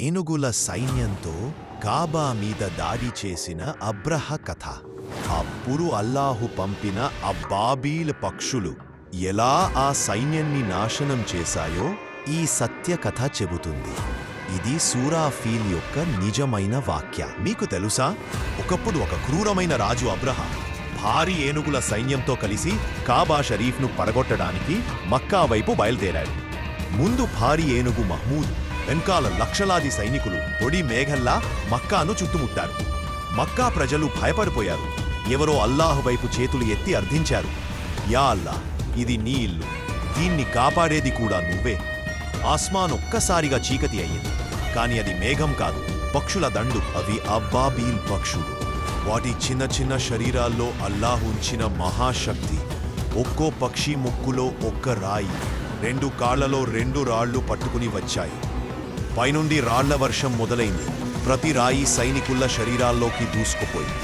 ఏనుగుల సైన్యంతో కాబా మీద దాడి చేసిన అబ్రహ కథ. అప్పుడు అల్లాహు పంపిన అబ్బాబీల్ పక్షులు ఎలా ఆ సైన్యాన్ని నాశనం చేశాయో ఈ సత్య కథ చెబుతుంది. ఇది సూరాఫీల్ యొక్క నిజమైన వాక్య. మీకు తెలుసా? ఒకప్పుడు ఒక క్రూరమైన రాజు అబ్రహ భారీ ఏనుగుల సైన్యంతో కలిసి కాబా షరీఫ్ను పడగొట్టడానికి మక్కా వైపు బయలుదేరాడు. ముందు భారీ ఏనుగు మహమూద్ వెనకాల లక్షలాది సైనికులు పొడి మేఘల్లా మక్కాను చుట్టుముట్టారు. మక్కా ప్రజలు భయపడిపోయారు. ఎవరో అల్లాహ్ వైపు చేతులు ఎత్తి అర్థించారు. యా అల్లా ఇది నీ ఇల్లు. దీన్ని కాపాడేది కూడా నువ్వే. ఆస్మాన్ ఒక్కసారిగా చీకటి అయ్యింది. కాని అది మేఘం కాదు పక్షుల దండు. అవి అబ్బాబీల్ పక్షులు. వాటి చిన్న చిన్న శరీరాల్లో అల్లాహ్ ఉంచిన మహాశక్తి. ఒక్కో పక్షి ముక్కులో ఒక్క రాయి. రెండు కాళ్ళలో రెండు రాళ్ళు పట్టుకుని వచ్చాయి. పైనుండి రాళ్ళ వర్షం మొదలైంది. ప్రతి రాయి సైనికుల శరీరాల్లోకి దూసుకుపోయింది.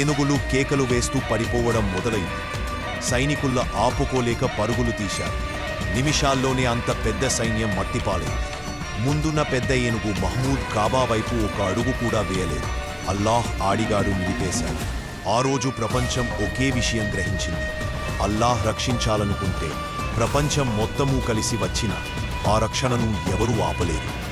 ఏనుగులు కేకలు వేస్తూ పడిపోవడం మొదలైంది. సైనికుల ఆపుకోలేక పరుగులు తీశారు. నిమిషాల్లోనే అంత పెద్ద సైన్యం మట్టిపాలైంది. ముందున్న పెద్ద ఏనుగు మహమూద్ కాబా వైపు ఒక అడుగు కూడా వేయలేదు. అల్లాహ్ ఆడిగాడు నిలిపేశాడు ఆ రోజు ప్రపంచం ఒకే విషయం గ్రహించింది. అల్లాహ్ రక్షించాలనుకుంటే ప్రపంచం మొత్తము కలిసి వచ్చిన ఆ రక్షణను ఎవరూ ఆపలేరు